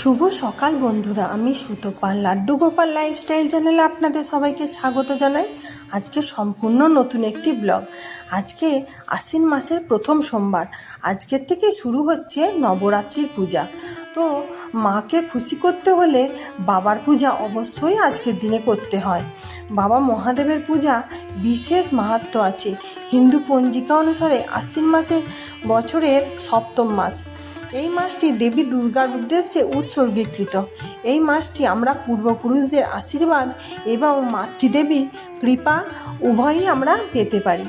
শুভ সকাল বন্ধুরা, আমি সুতোপাল। লাড্ডু গোপাল লাইফস্টাইল চ্যানেলে আপনাদের সবাইকে স্বাগত জানাই। আজকে সম্পূর্ণ নতুন একটি ব্লগ আজকে আশ্বিন মাসের প্রথম সোমবার। আজকের থেকে শুরু হচ্ছে নবরাত্রির পূজা। তো মাকে খুশি করতে হলে বাবার পূজা অবশ্যই আজকের দিনে করতে হয়। বাবা মহাদেবের পূজা বিশেষ মাহাত্ম আছে। হিন্দু পঞ্জিকা অনুসারে আশ্বিন মাসের বছরের সপ্তম মাস। এই মাসটি দেবী দুর্গার উদ্দেশ্যে উৎসর্গীকৃত। এই মাসটি আমরা পূর্বপুরুষদের আশীর্বাদ এবং মাতৃদেবীর কৃপা উভয়ই আমরা পেতে পারি।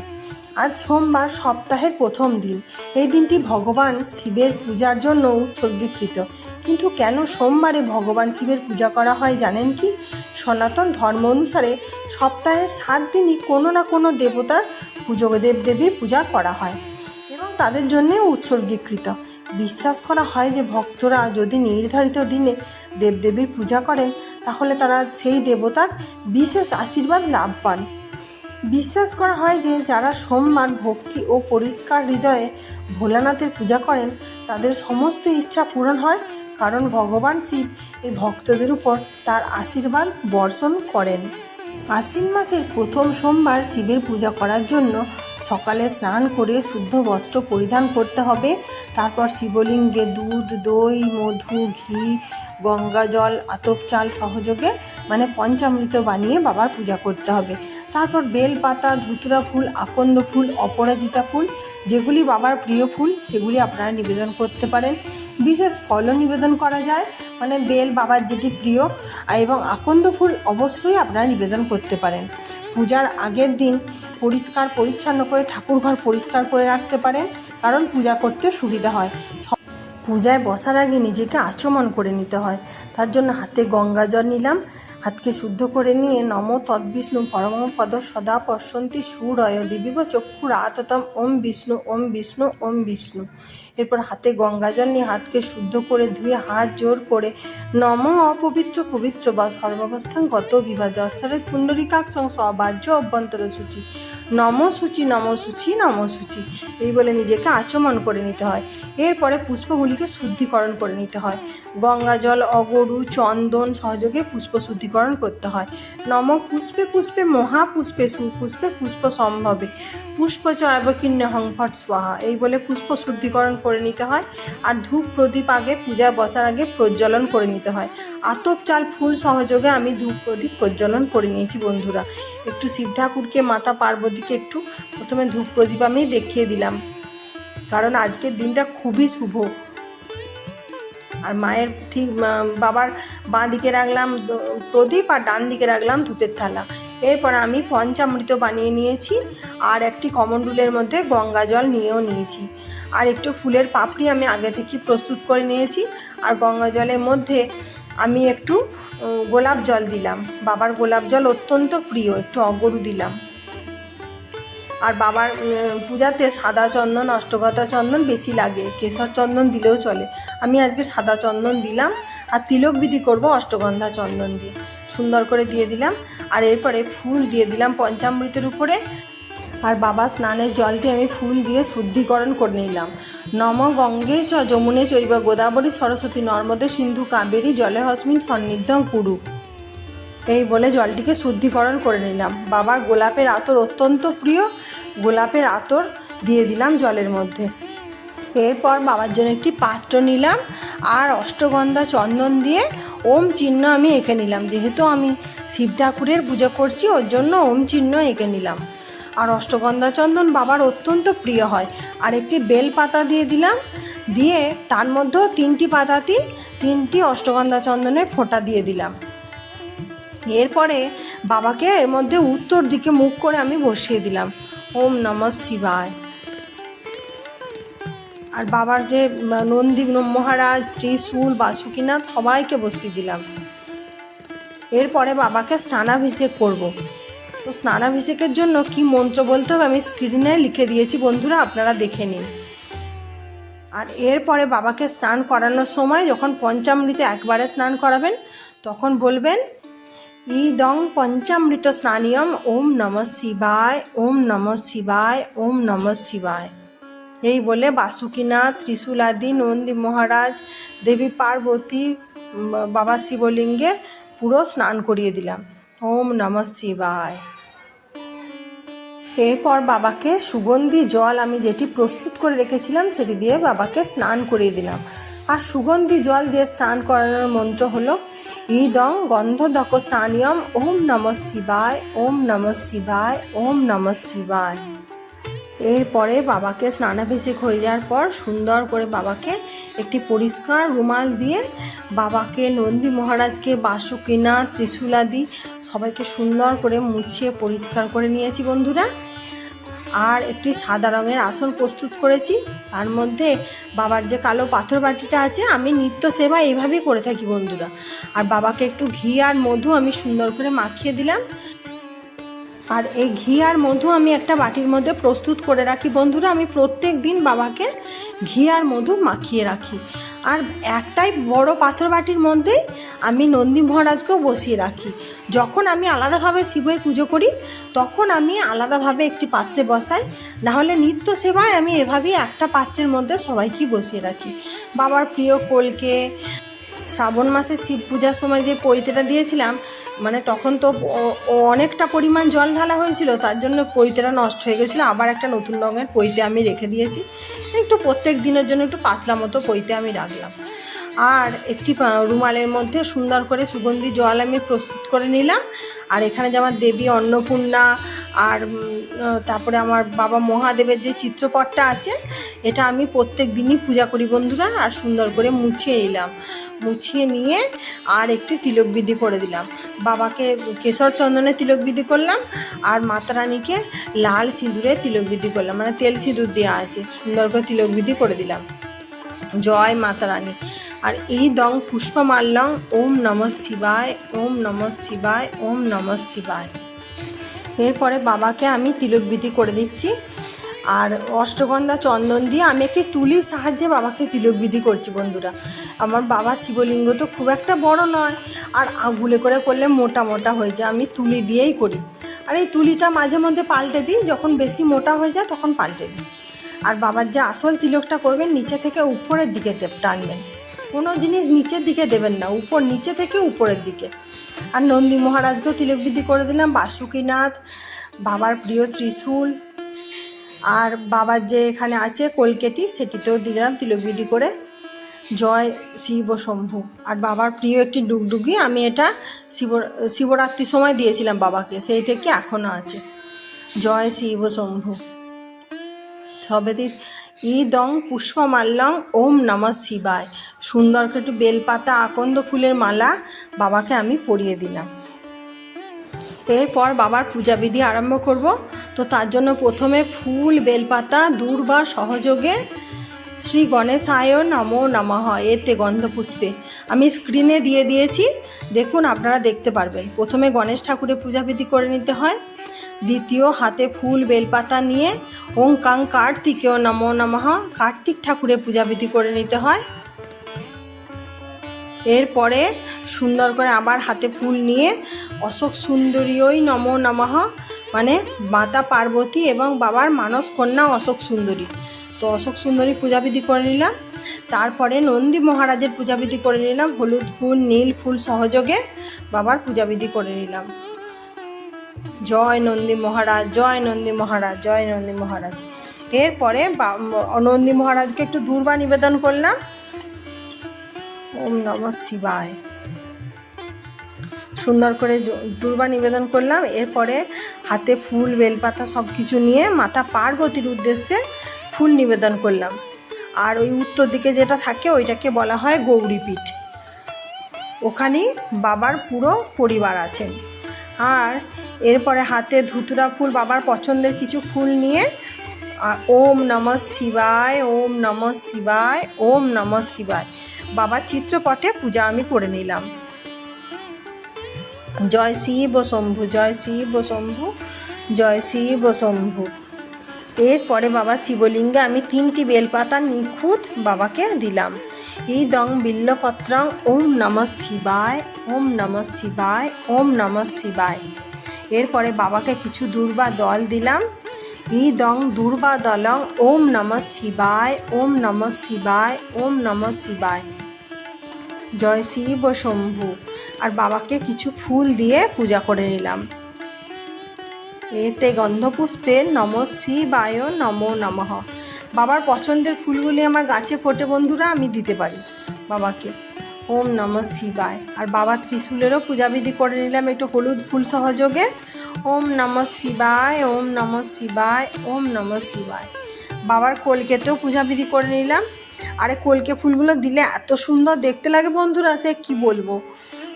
আজ সোমবার সপ্তাহের প্রথম দিন। এই দিনটি ভগবান শিবের পূজার জন্য উৎসর্গীকৃত। কিন্তু কেন সোমবারে ভগবান শিবের পূজা করা হয় জানেন কি? সনাতন ধর্ম অনুসারে সপ্তাহের সাত দিনই কোনো না কোনো দেবতার পুজো দেবদেবীর পূজা করা হয় এবং তাদের জন্যে উৎসর্গীকৃত। বিশ্বাস করা হয় যে ভক্তরা যদি নির্ধারিত দিনে দেবদেবীর পূজা করেন, তাহলে তারা সেই দেবতার বিশেষ আশীর্বাদ লাভ পান। বিশ্বাস করা হয় যে যারা সোমবার ভক্তি ও পরিষ্কার হৃদয়ে ভোলানাথের পূজা করেন, তাদের সমস্ত ইচ্ছা পূরণ হয়, কারণ ভগবান শিব এই ভক্তদের উপর তার আশীর্বাদ বর্ষণ করেন। আশ্বিন মাসের প্রথম সোমবার শিবের পূজা করার জন্য সকালে স্নান করে শুদ্ধ বস্ত্র পরিধান করতে হবে। তারপর শিবলিঙ্গে দুধ, দই, মধু, ঘি, গঙ্গা জল, আতপ চাল সহযোগে মানে পঞ্চামৃত বানিয়ে বাবার পূজা করতে হবে। তারপর বেল পাতা ধুতুরা ফুল, আকন্দ ফুল, অপরাজিতা ফুল, যেগুলি বাবার প্রিয় ফুল, সেগুলি আপনারা নিবেদন করতে পারেন। বিশেষ ফলও নিবেদন করা যায় মানে বেল বাবার যেটি প্রিয় এবং আকন্দ ফুল অবশ্যই আপনারা নিবেদন করতে পারেন। পূজার আগের দিন পরিষ্কার পরিচ্ছন্ন করে ঠাকুরঘর পরিষ্কার করে রাখতে পারেন কারণ পূজা করতে সুবিধা হয়। পূজায় বসার আগে নিজেকে আচমন করে নিতে হয়। তার জন্য হাতে গঙ্গা জল নিলাম। হাতকে শুদ্ধ করে নিয়ে নম তদ্বিষ্ণু পরম পদ সদা পশ্যন্তি সুরয় দিবিব চক্ষু রাততম ওম বিষ্ণু ওম বিষ্ণু ওম বিষ্ণু। এরপর হাতে গঙ্গা জল নিয়ে হাতকে শুদ্ধ করে ধুয়ে হাত জোর করে নম অপবিত্র পবিত্র বা সর্বাবস্থান গত বিবাহ যচ্ছরের পুণ্ডরিকাক্ষং সবাহ্য অভ্যন্তর সূচি। নম সূচি নম সূচি নম সূচি। এই বলে নিজেকে আচমন করে নিতে হয়। এরপরে পুষ্পগুলিকে শুদ্ধিকরণ করে নিতে হয়। গঙ্গা জল, অগরু, চন্দন সহযোগে পুষ্প শুদ্ধিকরণ করতে হয়। নম পুষ্পে পুষ্পে মহাপুষ্পে সুপুষ্পে পুষ্প সম্ভবে। পুষ্প চয়বকীর্ণ হংফট স্বাহা। এই বলে পুষ্প শুদ্ধিকরণ করে নিতে হয় আর ধূপ প্রদীপ আগে পূজা বসার আগে প্রজ্বলন করে নিতে হয়। আতপ চাল ফুল সহযোগে আমি ধূপ প্রদীপ প্রজ্বলন করে নিয়েছি বন্ধুরা। একটু শিব ঠাকুরকে মাতা পার্বতীকে একটু প্রথমে ধূপ প্রদীপ আমি দেখিয়ে দিলাম। কারণ আজকের দিনটা খুবই শুভ। আর মায়ের ঠিক বাবার বাঁ দিকে রাখলাম প্রদীপ আর ডান দিকে রাখলাম ধূপের থালা। এরপর আমি পঞ্চামৃত বানিয়ে নিয়েছি আর একটি কমণ্ডুলের মধ্যে গঙ্গা জল নিয়েও নিয়েছি। আর একটু ফুলের পাপড়ি আমি আগে থেকে প্রস্তুত করে নিয়েছি আর গঙ্গা জলের মধ্যে আমি একটু গোলাপ জল দিলাম। বাবার গোলাপ জল অত্যন্ত প্রিয়, একটু অগরু দিলাম। আর বাবার পূজাতে সাদা চন্দন, অষ্টগতা চন্দন বেশি লাগে, কেশর চন্দন দিলেও চলে। আমি আজকে সাদা চন্দন দিলাম আর তিলক বিধি করব অষ্টগন্ধা চন্দন দিয়ে। সুন্দর করে দিয়ে দিলাম আর এরপরে ফুল দিয়ে দিলাম পঞ্চামৃতের উপরে। আর বাবা স্নানের জলটি আমি ফুল দিয়ে শুদ্ধিকরণ করে নিলাম। নম গঙ্গে চ যমুনে চৈব গোদাবরী সরস্বতী নর্মদে সিন্ধু কাবেরী জলে হসমিন সন্নিধ্যং কুরু। এই বলে জলটিকে শুদ্ধিকরণ করে নিলাম। বাবার গোলাপের আতর অত্যন্ত প্রিয়। গোলাপের আতর দিয়ে দিলাম জলের মধ্যে। এরপর বাবার জন্য একটি পাত্র নিলাম আর অষ্টগন্ধা চন্দন দিয়ে ওম চিহ্ন আমি এঁকে নিলাম। যেহেতু আমি শিব ঠাকুরের পুজো করছি, ওর জন্য ওম চিহ্ন এঁকে নিলাম। আর অষ্টগন্ধা চন্দন বাবার অত্যন্ত প্রিয় হয়। আর একটি বেল পাতা দিয়ে দিলাম। দিয়ে তার মধ্যেও তিনটি পাতাতেই তিনটি অষ্টগন্ধা চন্দনের ফোঁটা দিয়ে দিলাম। এরপরে বাবাকে এর মধ্যে উত্তর দিকে মুখ করে আমি বসিয়ে দিলাম। ওম নম শিবায়। আর বাবার যে নন্দী মহারাজ ত্রিশূল বাসুকিনাথ সবাইকে বসিয়ে দিলাম। এরপরে বাবাকে স্নানাভিষেক করব। তো স্নানাভিষেকের জন্য কি মন্ত্র বলতে হবে আমি স্ক্রিনে লিখে দিয়েছি, বন্ধুরা আপনারা দেখে নিন। আর এরপরে বাবাকে স্নান করানোর সময় যখন পঞ্চামৃতে একবারে স্নান করাবেন, তখন বলবেন ইদং পঞ্চামৃত স্নানিয়ম ওম নম শিবায় ওম নম শিবায় ওম নম শিবায় এই বলে বাসুকীনাথ ত্রিশূলাদি নন্দী মহারাজ দেবী পার্বতী বাবা শিবলিঙ্গে পুরো স্নান করিয়ে দিলাম ওম নমঃ শিবায় এরপর বাবাকে সুগন্ধি জল আমি যেটি প্রস্তুত করে রেখেছিলাম সেটি দিয়ে বাবাকে স্নান করিয়ে দিলাম। আর সুগন্ধি জল দিয়ে স্নান করানোর মন্ত্র হলো ইদং গন্ধদক স্নানিয়ম ওম নমঃ শিবায়, ওম নমঃ শিবায়, ওম নমঃ শিবায়। এরপরে বাবাকে স্নানাভিষেক হয়ে যাওয়ার পর সুন্দর করে বাবাকে একটি পরিষ্কার রুমাল দিয়ে বাবাকে নন্দী মহারাজকে বাসুকিনা ত্রিশূলাদি সবাইকে সুন্দর করে মুছিয়ে পরিষ্কার করে নিয়েছি বন্ধুরা। আর একটি সাদা রঙের আসন প্রস্তুত করেছি। তার মধ্যে বাবার যে কালো পাথর বাটিটা আছে, আমি নিত্য সেবা এইভাবেই করে থাকি বন্ধুরা। আর বাবাকে একটু ঘি আর মধু আমি সুন্দর করে মাখিয়ে দিলাম। আর এই ঘি আর মধু আমি একটা বাটির মধ্যে প্রস্তুত করে রাখি। বন্ধুরা, আমি প্রত্যেক দিন বাবাকে ঘি আর মধু মাখিয়ে রাখি। আর একটাই বড় পাথর বাটির মধ্যেই আমি নন্দী মহারাজকেও বসিয়ে রাখি। যখন আমি আলাদাভাবে শিবের পুজো করি, তখন আমি আলাদাভাবে একটি পাত্রে বসাই। নাহলে নিত্য সেবায় আমি এভাবেই একটা পাত্রের মধ্যে সবাইকেই বসিয়ে রাখি। বাবার প্রিয় কলকে শ্রাবণ মাসে শিব পূজার সময় যে পৈতেটা দিয়েছিলাম মানে তখন তো অনেকটা পরিমাণ জল ঢালা হয়েছিল, তার জন্য পৈতেটা নষ্ট হয়ে গেছিল। আবার একটা নতুন রঙের পৈতে আমি রেখে দিয়েছি। একটু প্রত্যেক দিনের জন্য একটু পাতলা মতো পৈতে আমি রাখলাম। আর একটি রুমালের মধ্যে সুন্দর করে সুগন্ধি জল আমি প্রস্তুত করে নিলাম। আর এখানে যে আমার দেবী অন্নপূর্ণা আর তারপরে আমার বাবা মহাদেবের যে চিত্রপটটা আছে, এটা আমি প্রত্যেক দিনই পূজা করি বন্ধুরা, আর সুন্দর করে মুছিয়ে নিলাম। মুছিয়ে নিয়ে আর একটি তিলকবিধি করে দিলাম। বাবাকে কেশর চন্দনে তিলকবিধি করলাম আর মাতা রানীকে লাল সিঁদুরে তিলকবিধি করলাম মানে তেল সিঁদুর দেওয়া আছে সুন্দর করে তিলকবিধি করে দিলাম। জয় মাতা রানী আর এই দং পুষ্পমাল্যং, ওম নমঃ শিবায়, ওম নমঃ শিবায়, ওম নমঃ শিবায়। এরপরে বাবাকে আমি তিলকবিধি করে দিচ্ছি। আর অষ্টগন্ধা চন্দন দিয়ে আমি একটি তুলির সাহায্যে বাবাকে তিলকবিধি করছি বন্ধুরা। আমার বাবা শিবলিঙ্গ তো খুব একটা বড় নয়, আর আগুলে করে করলে মোটা মোটা হয়ে যায়, আমি তুলি দিয়েই করি। আর এই তুলিটা মাঝে মধ্যে পাল্টে দিই, যখন বেশি মোটা হয়ে যায় তখন পাল্টে দিই। আর বাবার যে আসল তিলকটা করবেন, নিচে থেকে উপরের দিকে টানবেন। কোনো জিনিস নিচের দিকে দেবেন না, উপর নিচে থেকে উপরের দিকে। আর নন্দী মহারাজকেও তিলকবিধি করে দিলাম, বাসুকীনাথ, বাবার প্রিয় ত্রিশূল আর বাবার যে এখানে আছে কলকেটি, সেটিতেও দিলাম তিলকবিধি করে। জয় শিব শম্ভু আর বাবার প্রিয় একটি ডুগডুগি, আমি এটা শিব, শিবরাত্রির সময় দিয়েছিলাম বাবাকে সেই থেকে এখনও আছে। জয় শিব শম্ভু সবেদি ইদং পুষ্পমাল্যং ওম নমঃ শিবায়। সুন্দর একটু বেলপাতা, আকন্দ ফুলের মালা বাবাকে আমি পরিয়ে দিলাম। এরপর বাবার পূজাবিধি আরম্ভ করব। তো তার জন্য প্রথমে ফুল, বেলপাতা, দূর্বা সহযোগে শ্রী গণেশ গণেশায় নমো নমঃ এতে গন্ধপুষ্পে। আমি স্ক্রিনে দিয়ে দিয়েছি। দেখুন, আপনারা দেখতে পারবেন। প্রথমে গণেশ ঠাকুরের পূজাবিধি করে নিতে হয়। দ্বিতীয়, হাতে ফুল, বেলপাতা নিয়ে ওং কাং কার্তিকেয় নমো নমঃ কার্তিক ঠাকুরের পূজাবিধি করে নিতে হয়। এরপরে সুন্দর করে আবার হাতে ফুল নিয়ে অশোক সুন্দরীয়ই নম নমঃ মানে মাতা পার্বতী এবং বাবার মানস কন্যা অশোক সুন্দরী। তো অশোক সুন্দরী পূজাবিধি করে নিলাম। তারপরে নন্দী মহারাজের পূজাবিধি করে নিলাম। হলুদ ফুল, নীল ফুল সহযোগে বাবার পূজাবিধি করে নিলাম। জয় নন্দী মহারাজ, জয় নন্দী মহারাজ, জয় নন্দী মহারাজ। এরপরে নন্দী মহারাজকে একটু দূর্বা নিবেদন করলাম। ওম নম শিবায়। সুন্দর করে দুর্বা নিবেদন করলাম। এরপরে হাতে ফুল, বেলপাতা সব কিছু নিয়ে মাতা পার্বতীর উদ্দেশ্যে ফুল নিবেদন করলাম। আর ওই উত্তর দিকে যেটা থাকে, ওইটাকে বলা হয় গৌরীপীঠ। ওখানেই বাবার পুরো পরিবার আছেন। আর এরপরে হাতে ধুতুরা ফুল, বাবার পছন্দের কিছু ফুল নিয়ে ওম নম শিবায়, ওম নম শিবায়, ওম নম শিবায়। বাবার চিত্রপটে পূজা আমি করে নিলাম। জয় শিব শম্ভু, জয় শিব শম্ভু, জয় শিব শম্ভু। এরপরে বাবা শিবলিঙ্গে আমি তিনটি বেলপাতা নিখুঁত বাবাকে দিলাম। এই দং বিল্লপত্রং ওম নম শিবায়, ওম নম শিবায়, ওম নম শিবায়। এরপরে বাবাকে কিছু দুর্বা দল দিলাম। ই দং দুর্বা দলং ওম নম শিবায়, ওম নম শিবায়, ওম নম শিবায়। জয় শিব শম্ভু। আর বাবাকে কিছু ফুল দিয়ে পূজা করে নিলাম। এতে গন্ধপুষ্পের নম শিবায় নমো নমঃ। বাবার পছন্দের ফুলগুলি আমার গাছে ফোটে বন্ধুরা, আমি দিতে পারি বাবাকে। ওম নম শিবায়। আর বাবা ত্রিশূলেরও পূজাবিধি করে নিলাম একটু হলুদ ফুল সহযোগে। ওম নম শিবায়, ওম নম শিবায়, ওম নম শিবায়। বাবার কলকেতেও পূজাবিধি করে নিলাম। আরে কলকে ফুলগুলো দিলে এত সুন্দর দেখতে লাগে বন্ধুরা, সে কি বলব?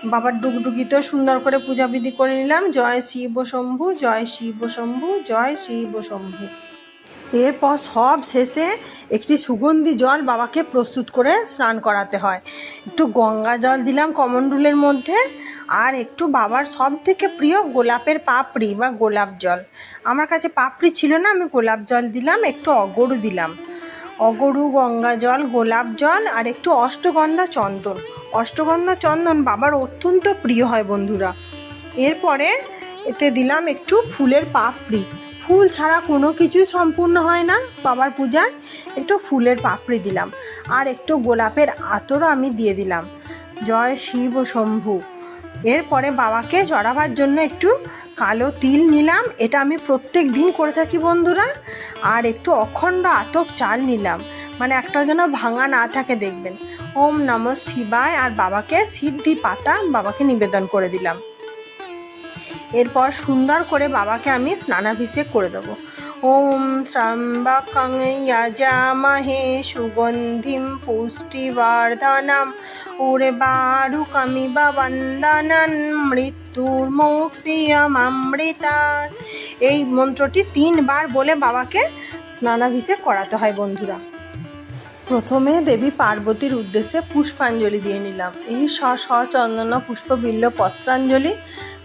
বাবার ডুগডুগিতেও সুন্দর করে পূজাবিধি করে নিলাম। জয় শিব শম্ভু, জয় শিব শম্ভু, জয় শিব শম্ভু। এরপর সব শেষে একটি সুগন্ধি জল বাবাকে প্রস্তুত করে স্নান করাতে হয়। একটু গঙ্গা জল দিলাম কমণ্ডুলের মধ্যে। আর একটু বাবার সব থেকে প্রিয় গোলাপের পাপড়ি বা গোলাপ জল। আমার কাছে পাপড়ি ছিল না, আমি গোলাপ জল দিলাম, একটু অগরু দিলাম। অগরু, গঙ্গা জল, গোলাপ জল আর একটু অষ্টগন্ধা চন্দন। অষ্টগন্ধা চন্দন বাবার অত্যন্ত প্রিয় হয় বন্ধুরা। এরপরে এতে দিলাম একটু ফুলের পাপড়ি। ফুল ছাড়া কোনো কিছুই সম্পূর্ণ হয় না। বাবার পূজায় একটু ফুলের পাপড়ি দিলাম। আর একটু গোলাপের আতরও আমি দিয়ে দিলাম। জয় শিব শম্ভু। এরপরে বাবাকে জড়াবার জন্য একটু কালো তিল নিলাম। এটা আমি প্রত্যেক দিন করে থাকি বন্ধুরা। আর একটু অখণ্ড আতপ চাল নিলাম। মানে একটা যেন ভাঙা না থাকে দেখবেন। ওম নম শিবায়। আর বাবাকে সিদ্ধি পাতা, বাবাকে নিবেদন করে দিলাম। এরপর সুন্দর করে বাবাকে আমি স্নানাভিষেক করে দেবো। ওম ত্রম্বকং যজামহে সুগন্ধিম পুষ্টিবর্ধনম। উর্বারুকমিব বন্দনন মৃত্যুর মোক্ষিয়মৃতা এই মন্ত্রটি তিনবার বলে বাবাকে স্নানাভিষেক করাতে হয় বন্ধুরা। প্রথমে দেবী পার্বতীর উদ্দেশ্যে পুষ্পাঞ্জলি দিয়ে নিলাম। এই স চন্দন পুষ্পবিল্ল পত্রাঞ্জলি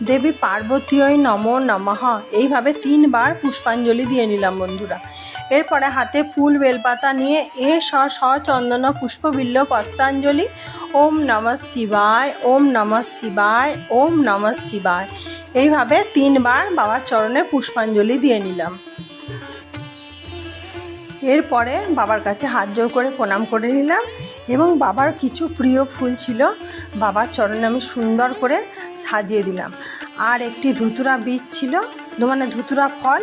দেবী পার্বতীয় নম নমঃ এইভাবে তিনবার পুষ্পাঞ্জলি দিয়ে নিলাম বন্ধুরা। এরপরে হাতে ফুল বেলপাতা নিয়ে এ স স চন্দন পুষ্পবিল্ল পত্রাঞ্জলি ওম নম শিবায়, ওম নম শিবায়, ওম নম শিবায়। এইভাবে তিনবার বাবার চরণে পুষ্পাঞ্জলি দিয়ে নিলাম। এরপরে বাবার কাছে হাত জোর করে প্রণাম করে নিলাম এবং বাবার কিছু প্রিয় ফুল ছিল বাবার চরণে আমি সুন্দর করে সাজিয়ে দিলাম। আর একটি ধুতুরা বীজ ছিল মানে ধুতুরা ফল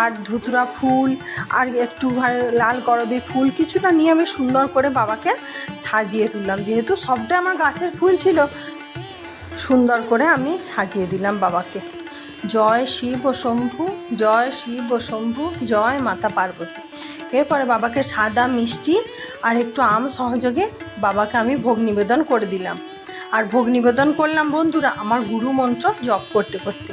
আর ধুতুরা ফুল আর একটু লাল করবি ফুল কিছুটা নিয়ে আমি সুন্দর করে বাবাকে সাজিয়ে তুললাম। যেহেতু সবটা আমার গাছের ফুল ছিল, সুন্দর করে আমি সাজিয়ে দিলাম বাবাকে। জয় শিব ও শম্ভু, জয় শিব ও শম্ভু, জয় মাতা পার্বতী। এরপরে বাবাকে সাদা, মিষ্টি আর একটু আম সহযোগে বাবাকে আমি ভোগ নিবেদন করে দিলাম। আর ভোগ নিবেদন করলাম, বন্ধুরা, আমার গুরু মন্ত্র জপ করতে করতে।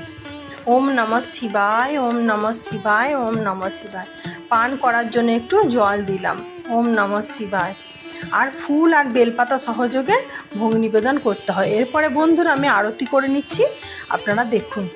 ওম নম শিবায়, ওম নম শিবায়, ওম নম শিবায়। পান করার জন্য একটু জল দিলাম। ওম নম শিবায়। আর ফুল আর বেলপাতা সহযোগে ভোগ নিবেদন করতে হয়। এরপরে, বন্ধুরা, আমি আরতি করে নিচ্ছি। আপনারা দেখুন।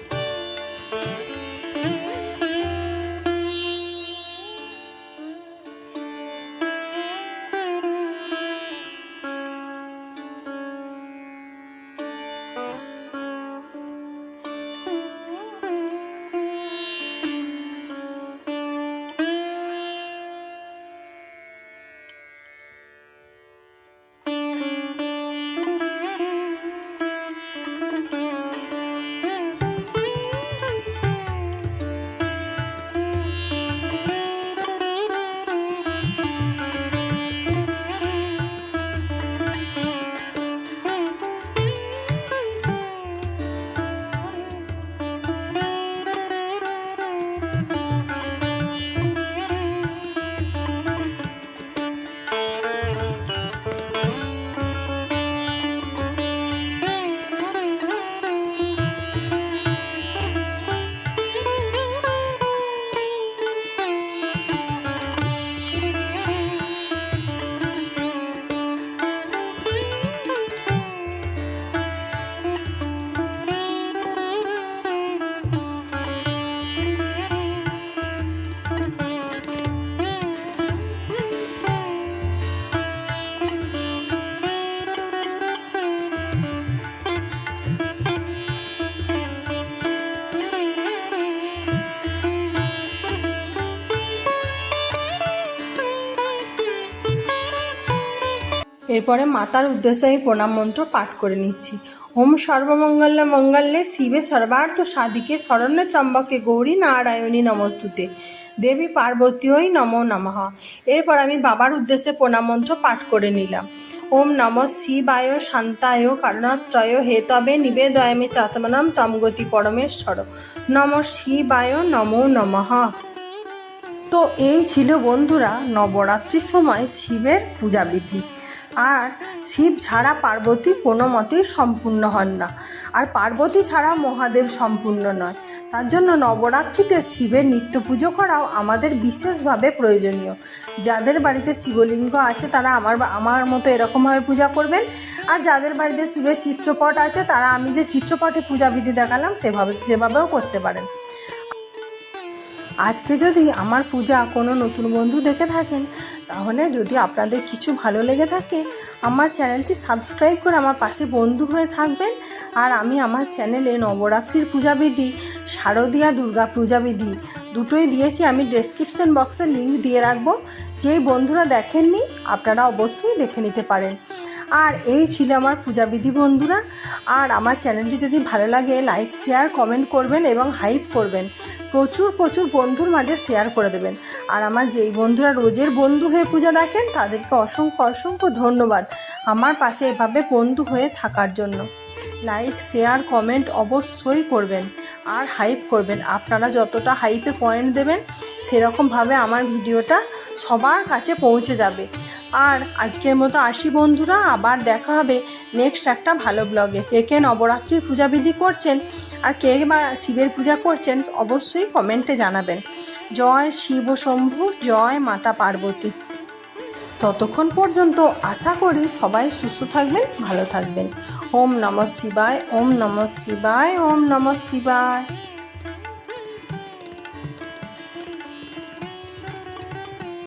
এরপরে মাতার উদ্দেশ্যে আমি প্রণাম মন্ত্র পাঠ করে নিচ্ছি। ওম সর্বমঙ্গল মঙ্গলে শিবে সর্বার্থ সাধিকে শরণ্যে ত্রম্বকে গৌরী নারায়ণী নমস্তুতে। দেবী পার্বতী ওই নমো নমঃ। এরপর আমি বাবার উদ্দেশ্যে প্রণাম মন্ত্র পাঠ করে নিলাম। ওম নম শিবায় শান্তায় কারণত্রয় হেতবে নিবেদয়ামে চাতমনাম তমগতি পরমেশ্বর। নম শিবায় নমো নমঃ। তো এই ছিল বন্ধুরা নবরাত্রির সময় শিবের পূজাবিধি। আর শিব ছাড়া পার্বতী কোনো মতেই সম্পূর্ণ হন না। আর পার্বতী ছাড়া মহাদেব সম্পূর্ণ নয়। তার জন্য নবরাত্রিতে শিবের নিত্য পুজো করাও আমাদের বিশেষভাবে প্রয়োজনীয়। যাদের বাড়িতে শিবলিঙ্গ আছে, তারা আমার আমার মতো এরকমভাবে পূজা করবেন। আর যাদের বাড়িতে শিবের চিত্রপট আছে, তারা আমি যে চিত্রপটে পূজাবিধি দেখালাম, সেভাবে, সেভাবেও করতে পারেন। আজকে যদি আমার পূজা কোনো নতুন বন্ধু দেখে থাকেন, তাহলে যদি আপনাদের কিছু ভালো লেগে থাকে, আমার চ্যানেলটি সাবস্ক্রাইব করে আমার পাশে বন্ধু হয়ে থাকবেন। আর আমি আমার চ্যানেলে নবরাত্রির পূজাবিধি, শারদীয়া দুর্গা পূজাবিধি দুটোই দিয়েছি। আমি ডেসক্রিপশন বক্সে লিঙ্ক দিয়ে রাখব। যেই বন্ধুরা দেখেননি, আপনারা অবশ্যই দেখে নিতে পারেন। আর এই ছিল আমার পূজাবিধি বন্ধুরা। আর আমার চ্যানেলটি যদি ভালো লাগে লাইক শেয়ার কমেন্ট করবেন এবং হাইপ করবেন। প্রচুর প্রচুর বন্ধুর মাঝে শেয়ার করে দেবেন। আর আমার যেই বন্ধুরা রোজের বন্ধু হয়ে পূজা দেখেন, তাদেরকে অসংখ্য অসংখ্য ধন্যবাদ আমার পাশে এভাবে বন্ধু হয়ে থাকার জন্য। লাইক শেয়ার কমেন্ট অবশ্যই করবেন আর হাইপ করবেন। আপনারা যতটা হাইপে পয়েন্ট দেবেন, সেরকমভাবে আমার ভিডিওটা সবার কাছে পৌঁছে যাবে। আর আজকের মতো আসি বন্ধুরা, আবার দেখা হবে নেক্সট একটা ভালো ব্লগে কে কে নবরাত্রির পূজাবিধি করছেন আর কে বা শিবের পূজা করছেন অবশ্যই কমেন্টে জানাবেন। জয় শিব শম্ভু, জয় মাতা পার্বতী। ততক্ষণ পর্যন্ত আশা করি সবাই সুস্থ থাকবেন, ভালো থাকবেন। ওম নমঃ শিবায়, ওম নমঃ শিবায়, ওম নমঃ শিবায়।